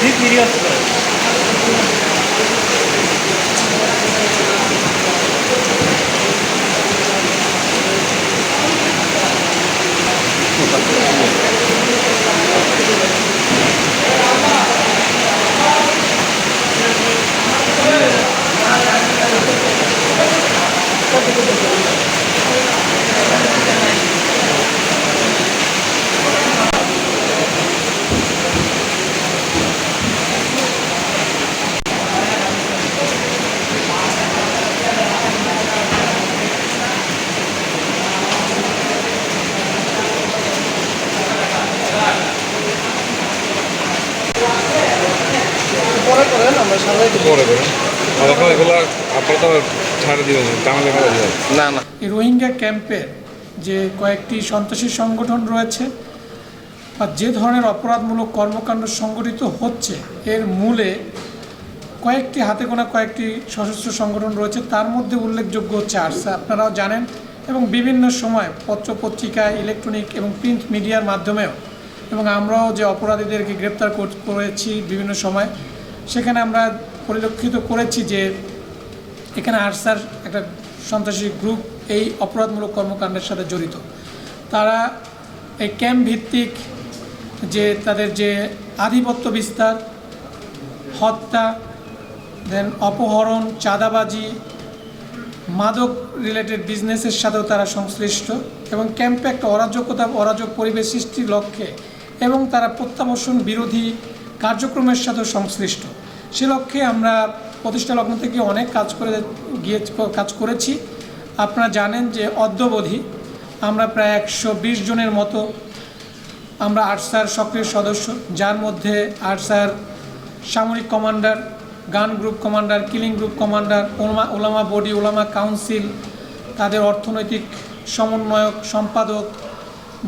দিক নির্যাত করে পরে করেন আমরা সামনে পরে করে। আর এখন এগুলো আপনারা তো ছাড় দিবেন জানালে ভালো দিবেন না না। রোহিঙ্গা ক্যাম্পের যে কয়েকটি সন্ত্রাসী সংগঠন রয়েছে বা যে ধরনের অপরাধমূলক কর্মকাণ্ড সংগঠিত হচ্ছে এর মূলে কয়েকটি হাতে গোনা কয়েকটি সশস্ত্র সংগঠন রয়েছে। তার মধ্যে উল্লেখযোগ্য হচ্ছে আরসা আপনারাও জানেন এবং বিভিন্ন সময় পত্র পত্রিকা ইলেকট্রনিক এবং প্রিন্ট মিডিয়ার মাধ্যমেও এবং আমরাও যে অপরাধীদেরকে গ্রেপ্তার করেছি বিভিন্ন সময় সেখানে আমরা পরিলক্ষিত করেছি যে এখানে আরসার একটা সন্ত্রাসী গ্রুপ এই অপরাধমূলক কর্মকাণ্ডের সাথে জড়িত। তারা এই ক্যাম্প ভিত্তিক যে তাদের যে আধিপত্য বিস্তার, হত্যা দেন অপহরণ, চাঁদাবাজি, মাদক রিলেটেড বিজনেসের সাথেও তারা সংশ্লিষ্ট এবং ক্যাম্পে একটা অরাজকতা, অরাজক পরিবেশ সৃষ্টির লক্ষ্যে এবং তারা প্রত্যাবর্ষণ বিরোধী কার্যক্রমের সাথে সংশ্লিষ্ট। সে লক্ষ্যে আমরা প্রতিষ্ঠা লগ্ন থেকে অনেক কাজ করে গিয়ে কাজ করেছি। আপনারা জানেন যে অদ্যবধি আমরা প্রায় একশো বিশ জনের মতো আমরা আরসার সক্রিয় সদস্য, যার মধ্যে আরসার সামরিক commander, gun group commander, killing group commander, ওলামা ওলামা বডি, ওলামা কাউন্সিল, তাদের অর্থনৈতিক সমন্বয়ক, সম্পাদক,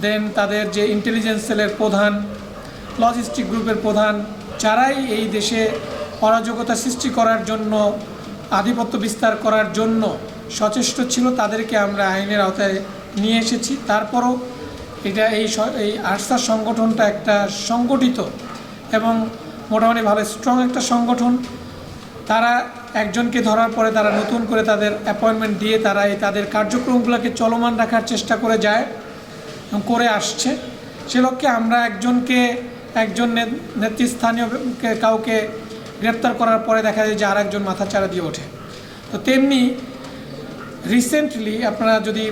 দেন তাদের যে ইন্টেলিজেন্স সেলের প্রধান লজিস্টিক গ্রুপের প্রধান, যারাই এই দেশে অরাজকতা সৃষ্টি করার জন্য, আধিপত্য বিস্তার করার জন্য সচেষ্ট ছিল, তাদেরকে আমরা আইনের আওতায় নিয়ে এসেছি। তারপরও এটা এই এই আরসা সংগঠনটা একটা সংগঠিত এবং মোটামুটি ভালো স্ট্রং একটা সংগঠন। তারা একজনকে ধরার পরে তারা নতুন করে তাদের অ্যাপয়েন্টমেন্ট দিয়ে তারা এই তাদের কার্যক্রমগুলোকে চলমান রাখার চেষ্টা করে যায় এবং করে আসছে। সে লক্ষ্যে আমরা একজনকে একজন নেতৃস্থানীয় কাউকে গ্রেপ্তার করার পরে দেখা যায় যে আর একজন মাথা চারা দিয়ে ওঠে। তো তেমনি রিসেন্টলি আপনারা যদি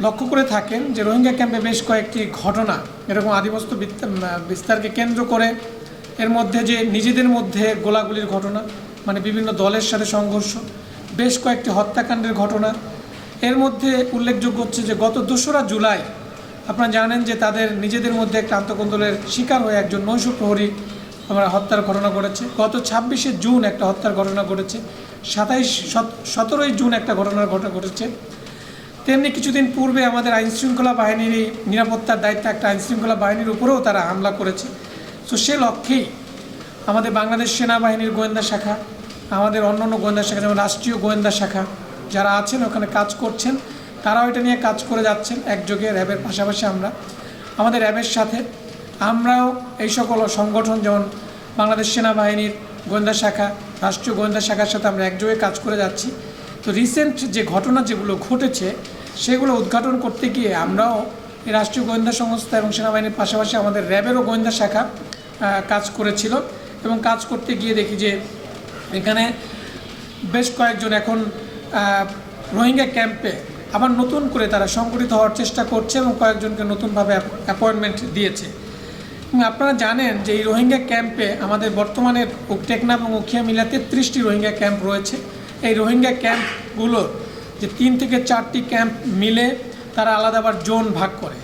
লক্ষ্য করে থাকেন যে রোহিঙ্গা ক্যাম্পে বেশ কয়েকটি ঘটনা, এরকম আদিবস্ত বিস্তা- বিস্তারকে কেন্দ্র করে এর মধ্যে যে নিজেদের মধ্যে গোলাগুলির ঘটনা মানে বিভিন্ন দলের সাথে সংঘর্ষ, বেশ কয়েকটি হত্যাকাণ্ডের ঘটনা, এর মধ্যে উল্লেখযোগ্য হচ্ছে যে গত দোসরা জুলাই আপনারা জানেন যে তাদের নিজেদের মধ্যে একটা আন্তকন্দলের শিকার হয়ে একজন নৈশ প্রহরী আমরা হত্যার ঘটনা ঘটেছে। গত ছাব্বিশে জুন একটা হত্যার ঘটনা ঘটেছে। সাতাইশ সতেরোই জুন একটা ঘটনার ঘটনা ঘটেছে। তেমনি কিছুদিন পূর্বে আমাদের আইনশৃঙ্খলা বাহিনীর নিরাপত্তার দায়িত্বে একটা আইনশৃঙ্খলা বাহিনীর উপরেও তারা হামলা করেছে। তো সে লক্ষ্যেই আমাদের বাংলাদেশ সেনাবাহিনীর গোয়েন্দা শাখা, আমাদের অন্য অন্য গোয়েন্দা শাখা যেমন রাষ্ট্রীয় গোয়েন্দা শাখা যারা আছেন ওখানে কাজ করছেন। তারাও এটা নিয়ে কাজ করে যাচ্ছেন, একযোগে র্যাবের পাশাপাশি আমরা। আমাদের র্যাবের সাথে আমরাও এই সকল সংগঠন যেমন বাংলাদেশ সেনাবাহিনীর গোয়েন্দা শাখা, রাষ্ট্রীয় গোয়েন্দা শাখার সাথে আমরা একযোগে কাজ করে যাচ্ছি। তো রিসেন্ট যে ঘটনা যেগুলো ঘটেছে, সেগুলো উদ্ঘাটন করতে গিয়ে আমরাও এই রাষ্ট্রীয় গোয়েন্দা সংস্থা এবং সেনাবাহিনীর পাশাপাশি আমাদের র্যাবেরও গোয়েন্দা শাখা কাজ করেছিল এবং কাজ করতে গিয়ে দেখি যে এখানে বেশ কয়েকজন এখন রোহিঙ্গা ক্যাম্পে আবার নতুন করে তারা সংগঠিত হওয়ার চেষ্টা করছে এবং কয়েকজনকে নতুনভাবে অ্যাপয়েন্টমেন্ট দিয়েছে। আপনারা জানেন যে এই রোহিঙ্গা ক্যাম্পে আমাদের বর্তমানে টেকনাফ এবং উখিয়া মিলা তেত্রিশটি রোহিঙ্গা ক্যাম্প রয়েছে। এই রোহিঙ্গা ক্যাম্পগুলোর যে তিন থেকে চারটি ক্যাম্প মিলে তারা আলাদা আবার জোন ভাগ করে।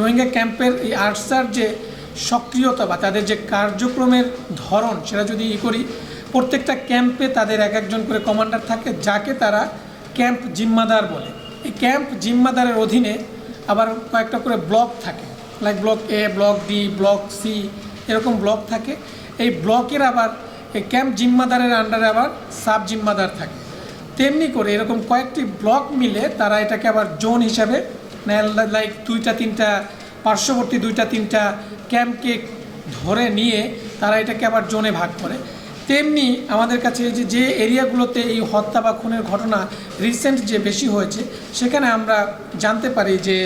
রোহিঙ্গা ক্যাম্পের এই আর্টসার যে সক্রিয়তা বা তাদের যে কার্যক্রমের ধরন, সেটা যদি ই করি, প্রত্যেকটা ক্যাম্পে তাদের এক একজন করে কমান্ডার থাকে, যাকে তারা ক্যাম্প জিম্মাদার বলে। এই ক্যাম্প জিম্মাদারের অধীনে আবার কয়েকটা করে ব্লক থাকে। Like block A block D block C এরকম ব্লক থাকে। এই ব্লকের আবার, এই ক্যাম্প জিম্মাদারের আন্ডারে আবার সাব জিম্মাদার থাকে। তেমনি করে এরকম কয়েকটি ব্লক মিলে তারা এটাকে আবার জোন হিসাবে লাইক দুইটা, তিনটা, পার্শ্ববর্তী দুইটা, তিনটা ক্যাম্পকে ধরে নিয়ে তারা এটাকে আবার জোনে ভাগ করে। তেমনি আমাদের কাছে যে যে এরিয়াগুলোতে এই হত্যা বা খুনের ঘটনা রিসেন্ট যে বেশি হয়েছে, সেখানে আমরা জানতে পারি যে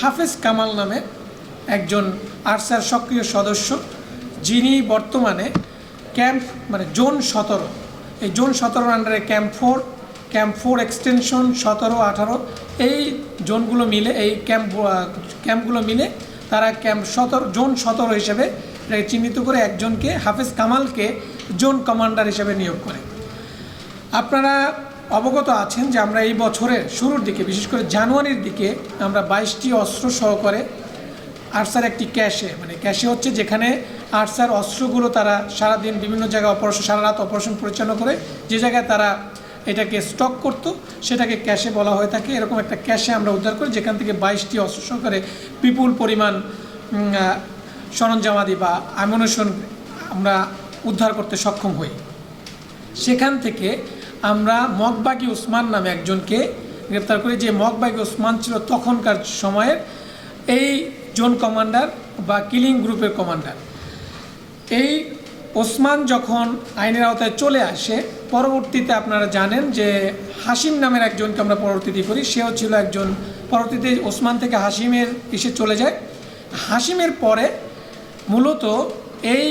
হাফেজ কামাল নামে একজন আরসার সক্রিয় সদস্য, যিনি বর্তমানে ক্যাম্প মানে জোন সতেরো, এই জোন সতেরোর আন্ডারে camp four camp four extension সতেরো, আঠারো, এই জোনগুলো মিলে, এই ক্যাম্প ক্যাম্পগুলো মিলে তারা ক্যাম্প সতেরো, জোন সতেরো হিসেবে চিহ্নিত করে একজনকে, হাফেজ কামালকে জোন কমান্ডার হিসেবে নিয়োগ করে। আপনারা অবগত আছেন যে আমরা এই বছরের শুরুর দিকে, বিশেষ করে জানুয়ারির দিকে, আমরা বাইশটি অস্ত্র সহকারে আর্সার একটি ক্যাশে মানে ক্যাশে হচ্ছে যেখানে আর্সার অস্ত্রগুলো তারা সারাদিন বিভিন্ন জায়গায় অপারেশন সারা রাত অপারেশন পরিচালনা করে, যে জায়গায় তারা এটাকে স্টক করতো, সেটাকে ক্যাশে বলা হয়ে থাকে। এরকম একটা ক্যাশে আমরা উদ্ধার করি, যেখান থেকে বাইশটি অস্ত্র সহকারে বিপুল পরিমাণ সরঞ্জামাদি বা অ্যামুনেশন আমরা উদ্ধার করতে সক্ষম হই। সেখান থেকে আমরা মগবাগি উসমান নামে একজনকে গ্রেপ্তার করি। যে মকবাগি উসমান ছিল তখনকার সময়ের এই জোন কমান্ডার বা কিলিং গ্রুপের কমান্ডার। এই ওসমান যখন আইনের আওতায় চলে আসে, পরবর্তীতে আপনারা জানেন যে হাসিম নামের একজনকে আমরা পরবর্তীতে করি। সেও ছিল একজন, পরবর্তীতে ওসমান থেকে হাসিমের এসে চলে যায়। হাসিমের পরে মূলত এই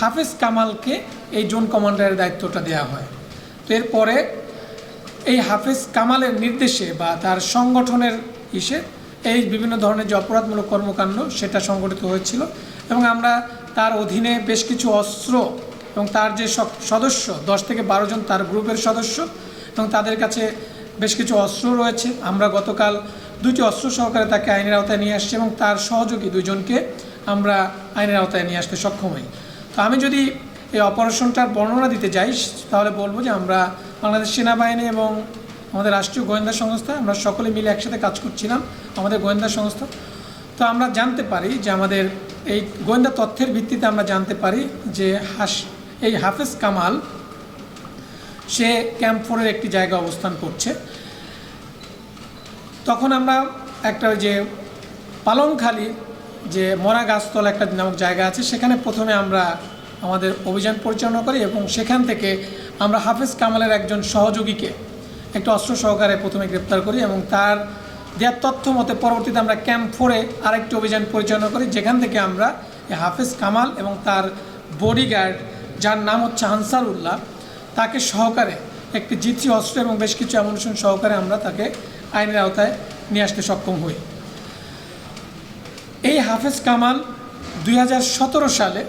হাফেজ কামালকে এই জোন কমান্ডারের দায়িত্বটা দেওয়া হয়। তো এরপরে এই হাফেজ কামালের নির্দেশে বা তার সংগঠনের ইসে এই বিভিন্ন ধরনের যে অপরাধমূলক কর্মকাণ্ড সেটা সংগঠিত হয়েছিল এবং আমরা তার অধীনে বেশ কিছু অস্ত্র এবং তার যে সদস্য, দশ থেকে বারো জন তার গ্রুপের সদস্য এবং তাদের কাছে বেশ কিছু অস্ত্র রয়েছে। আমরা গতকাল দুটি অস্ত্র সহকারে তাকে আইনের আওতায় নিয়ে আসছি এবং তার সহযোগী দুজনকে আমরা আইনের আওতায় নিয়ে আসতে সক্ষম হই। তো আমি যদি এই অপারেশনটার বর্ণনা দিতে যাই, তাহলে বলব যে আমরা বাংলাদেশ সেনাবাহিনী এবং আমাদের রাষ্ট্রীয় গোয়েন্দা সংস্থা, আমরা সকলে মিলে একসাথে কাজ করছিলাম আমাদের গোয়েন্দা সংস্থা। তো আমরা জানতে পারি যে আমাদের এই গোয়েন্দা তথ্যের ভিত্তিতে আমরা জানতে পারি যে হাস, এই হাফেজ কামাল, সে ক্যাম্প ফোরের একটি জায়গায় অবস্থান করছে। তখন আমরা একটা যে পালংখালি যে মরা গাছতলা একটা নামক জায়গা আছে, সেখানে প্রথমে আমরা আমাদের অভিযান পরিচালনা করি এবং সেখান থেকে আমরা হাফেজ কামালের একজন সহযোগীকে একটু অস্ত্র সহকারে প্রথমে গ্রেপ্তার করি এবং তার দেওয়ার তথ্য মতে পরবর্তীতে আমরা ক্যাম্প ফোরে আরেকটি অভিযান পরিচালনা করি, যেখান থেকে আমরা হাফেজ কামাল এবং তার বডিগার্ড যার নাম হচ্ছে আনসারুল্লাহ, তাকে সহকারে একটি জিথি অস্ত্র এবং বেশ কিছু অ্যামুনেশন সহকারে আমরা তাকে আইনের আওতায় নিয়ে আসতে সক্ষম হই। এই হাফেজ কামাল দুই হাজার সতেরো সালে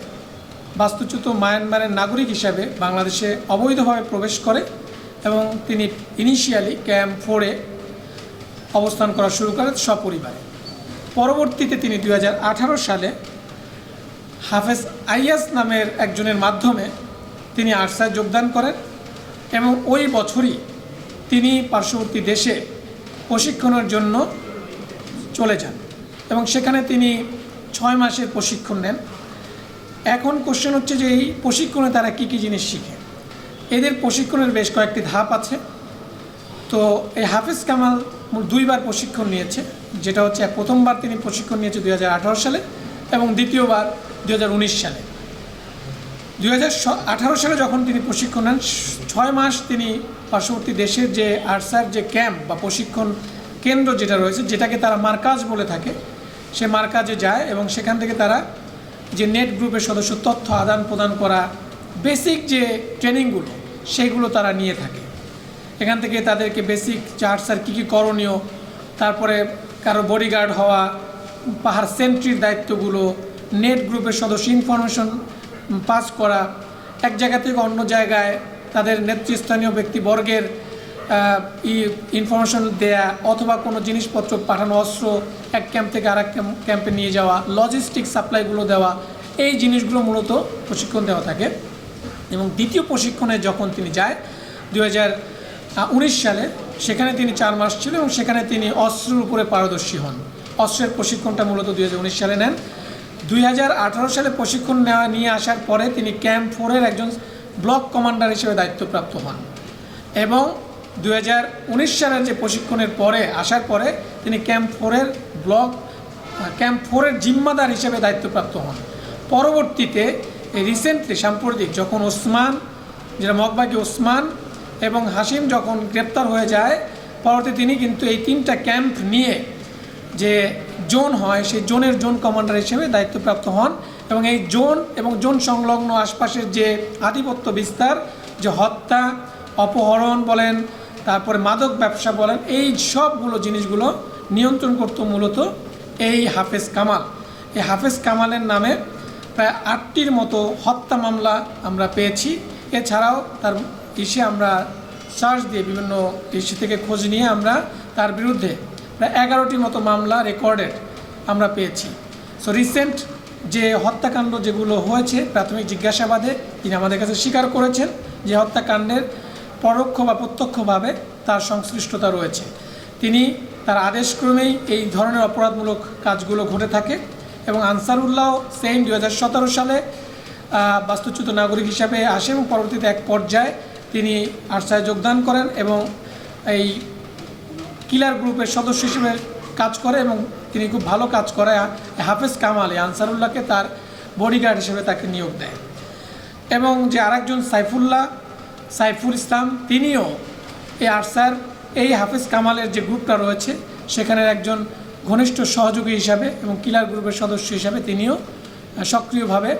বাস্তুচ্যুত মায়ানমারের নাগরিক হিসাবে বাংলাদেশে অবৈধভাবে প্রবেশ করে এবং তিনি ইনিশিয়ালি ক্যাম্প ফোরে অবস্থান করা শুরু করেন সপরিবারে। পরবর্তীতে তিনি দুই হাজার আঠারো সালে হাফেজ আইয়াস নামের একজনের মাধ্যমে তিনি আরসায় যোগদান করেন এবং ওই বছরই তিনি পার্শ্ববর্তী দেশে প্রশিক্ষণের জন্য চলে যান। এবং সেখানে তিনি ছয় মাসের প্রশিক্ষণ নেন। এখন কোশ্চেন হচ্ছে যে এই প্রশিক্ষণে তারা কী কী জিনিস শিখে? এদের প্রশিক্ষণের বেশ কয়েকটি ধাপ আছে। তো এই হাফিজ কামাল দুইবার প্রশিক্ষণ নিয়েছে, যেটা হচ্ছে প্রথমবার তিনি প্রশিক্ষণ নিয়েছে দু হাজার আঠারো সালে এবং দ্বিতীয়বার দু হাজার উনিশ সালে। দু হাজার আঠারো সালে যখন তিনি প্রশিক্ষণ নেন, ছয় মাস তিনি পার্শ্ববর্তী দেশের যে আর্সার, যে ক্যাম্প বা প্রশিক্ষণ কেন্দ্র যেটা রয়েছে, যেটাকে তারা মার্কাজ বলে থাকে সে মার্কাজে যায় এবং সেখান থেকে তারা যে নেট গ্রুপের সদস্য তথ্য আদান প্রদান করা বেসিক যে ট্রেনিংগুলো সেইগুলো তারা নিয়ে থাকে। এখান থেকে তাদেরকে বেসিক চার্জ আর কী কী করণীয়, তারপরে কারও বডিগার্ড হওয়া, পাহাড় সেন্ট্রির দায়িত্বগুলো, নেট গ্রুপের সদস্য ইনফরমেশন পাস করা, এক জায়গা থেকে অন্য জায়গায় তাদের নেতৃস্থানীয় ব্যক্তিবর্গের ইনফরমেশন দেয়া অথবা কোনো জিনিসপত্র পাঠানো, অস্ত্র এক ক্যাম্প থেকে আরেক ক্যাম্প- ক্যাম্পে নিয়ে যাওয়া লজিস্টিক সাপ্লাইগুলো দেওয়া, এই জিনিসগুলো মূলত প্রশিক্ষণ দেওয়া থাকে। এবং দ্বিতীয় প্রশিক্ষণে যখন তিনি যায় দু সালে, সেখানে তিনি চার মাস ছিল এবং সেখানে তিনি অস্ত্রের উপরে পারদর্শী হন। অস্ত্রের প্রশিক্ষণটা মূলত দুই হাজার উনিশ সালে নেন। দুই হাজার আঠারো সালে প্রশিক্ষণ নেওয়া, নিয়ে আসার পরে তিনি ক্যাম্প ফোরের একজন ব্লক কমান্ডার হিসেবে দায়িত্বপ্রাপ্ত হন। এবং দু হাজার উনিশ সালের যে প্রশিক্ষণের পরে, আসার পরে তিনি ক্যাম্প ফোরের ব্লক, ক্যাম্প ফোরের জিম্মাদার হিসেবে দায়িত্বপ্রাপ্ত হন। পরবর্তীতে রিসেন্টলি সাম্প্রতিক যখন ওসমান, যেটা মকবাকি ওসমান এবং হাসিম যখন গ্রেপ্তার হয়ে যায়, পরবর্তী তিনি কিন্তু এই তিনটা ক্যাম্প নিয়ে যে জোন হয়, সেই জোনের জোন কমান্ডার হিসেবে দায়িত্বপ্রাপ্ত হন এবং এই জোন এবং জোন সংলগ্ন আশপাশের যে আধিপত্য বিস্তার, যে হত্যা, অপহরণ বলেন তারপরে মাদক ব্যবসা বলেন, এই সবগুলো জিনিসগুলো নিয়ন্ত্রণ করতো মূলত এই হাফেজ কামাল। এই হাফেজ কামালের নামে প্রায় আটটির মতো হত্যা মামলা আমরা পেয়েছি। এছাড়াও তার ইসে আমরা সার্চ দিয়ে বিভিন্ন ইস্যু থেকে খোঁজ নিয়ে আমরা তার বিরুদ্ধে প্রায় এগারোটির মতো মামলা রেকর্ডেড আমরা পেয়েছি। সো রিসেন্ট যে হত্যাকাণ্ড যেগুলো হয়েছে, প্রাথমিক জিজ্ঞাসাবাদে তিনি আমাদের কাছে স্বীকার করেছেন যে হত্যাকাণ্ডের পরোক্ষ বা প্রত্যক্ষভাবে তার সংশ্লিষ্টতা রয়েছে। তিনি তার আদেশক্রমেই এই ধরনের অপরাধমূলক কাজগুলো ঘটে থাকে এবং আনসারুল্লাহ সেম দু সালে বাস্তুচ্যুত নাগরিক হিসাবে আসে এবং পরবর্তীতে এক পর্যায়ে তিনি আরসায় যোগদান করেন এবং এই কিলার গ্রুপের সদস্য হিসেবে কাজ করে এবং তিনি খুব ভালো কাজ করে। হাফেজ কামাল আনসারুল্লাহকে তার বডিগার্ড হিসেবে তাকে নিয়োগ দেয়। এবং যে আরেকজন সাইফুল্লাহ সাইফুল ইসলাম, তিনিও এই আরসার এই হাফেজ কামালের যে গ্রুপটা রয়েছে, সেখানের একজন ঘনিষ্ঠ সহযোগী হিসাবে এবং কিলার গ্রুপের সদস্য হিসাবে তিনিও সক্রিয়ভাবে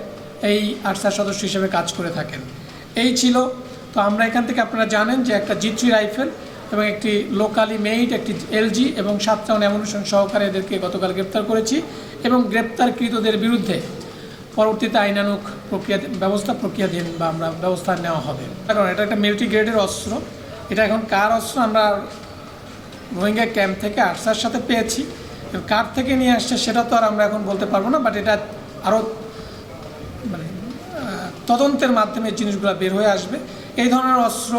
এই আরসার সদস্য হিসেবে কাজ করে থাকেন। এই ছিল, তো আমরা এখান থেকে আপনারা জানেন যে একটা জি রাইফেল এবং একটি লোকালি মেইড, একটি এলজি এবং সাত রাউন্ড অ্যামুনিশন সহকারে এদেরকে গতকাল গ্রেপ্তার করেছি এবং গ্রেপ্তারকৃতদের বিরুদ্ধে পরবর্তীতে আইনানুক প্রক্রিয়া ব্যবস্থা প্রক্রিয়াধীন বা আমরা ব্যবস্থা নেওয়া হবে। কারণ এটা একটা মিলিটারি গ্রেডের অস্ত্র। এটা এখন কার অস্ত্র? আমরা রোহিঙ্গা ক্যাম্প থেকে আর্সার সাথে পেয়েছি। কার থেকে নিয়ে আসছে সেটা তো আর আমরা এখন বলতে পারব না, বাট এটা আরও মানে তদন্তের মাধ্যমে জিনিসগুলো বের হয়ে আসবে। এই ধরনের অস্ত্র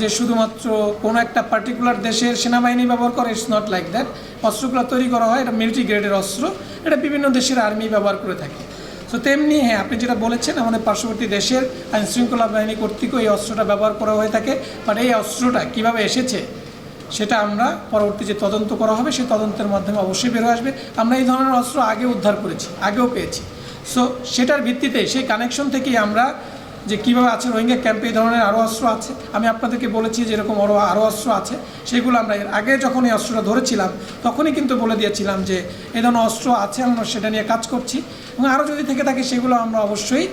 যে শুধুমাত্র কোনো একটা পার্টিকুলার দেশের সেনাবাহিনী ব্যবহার করে ইটস নট লাইক দ্যাট অস্ত্রগুলো তৈরি করা হয়, এটা মিলিটারি গ্রেডের অস্ত্র। এটা বিভিন্ন দেশের আর্মি ব্যবহার করে থাকে। তো তেমনি হ্যাঁ আপনি যেটা বলেছেন, আমাদের পার্শ্ববর্তী দেশের আইন শৃঙ্খলা বাহিনী কর্তৃক এই অস্ত্রটা ব্যবহার করা হয়ে থাকে। বাট এই অস্ত্রটা কীভাবে এসেছে, সেটা আমরা পরবর্তী যে তদন্ত করা হবে, সেই তদন্তের মাধ্যমে অবশ্যই বেরো আসবে। আমরা এই ধরনের অস্ত্র আগে উদ্ধার করেছি, আগেও পেয়েছি। সো সেটার ভিত্তিতে সেই কানেকশন থেকেই আমরা যে কীভাবে আছে রোহিঙ্গা ক্যাম্পে এই ধরনের আরও অস্ত্র আছে? আমি আপনাদেরকে বলেছি যে এরকম আরও আরও অস্ত্র আছে। সেগুলো আমরা এর আগে যখন এই অস্ত্রটা ধরেছিলাম, তখনই কিন্তু বলে দিয়েছিলাম যে এই ধরনের অস্ত্র আছে, আমরা সেটা নিয়ে কাজ করছি। এবং আরও যদি থেকে থাকে, সেগুলো আমরা অবশ্যই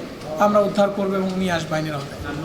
আমরা উদ্ধার করব এবং নিয়ে আসব আইনের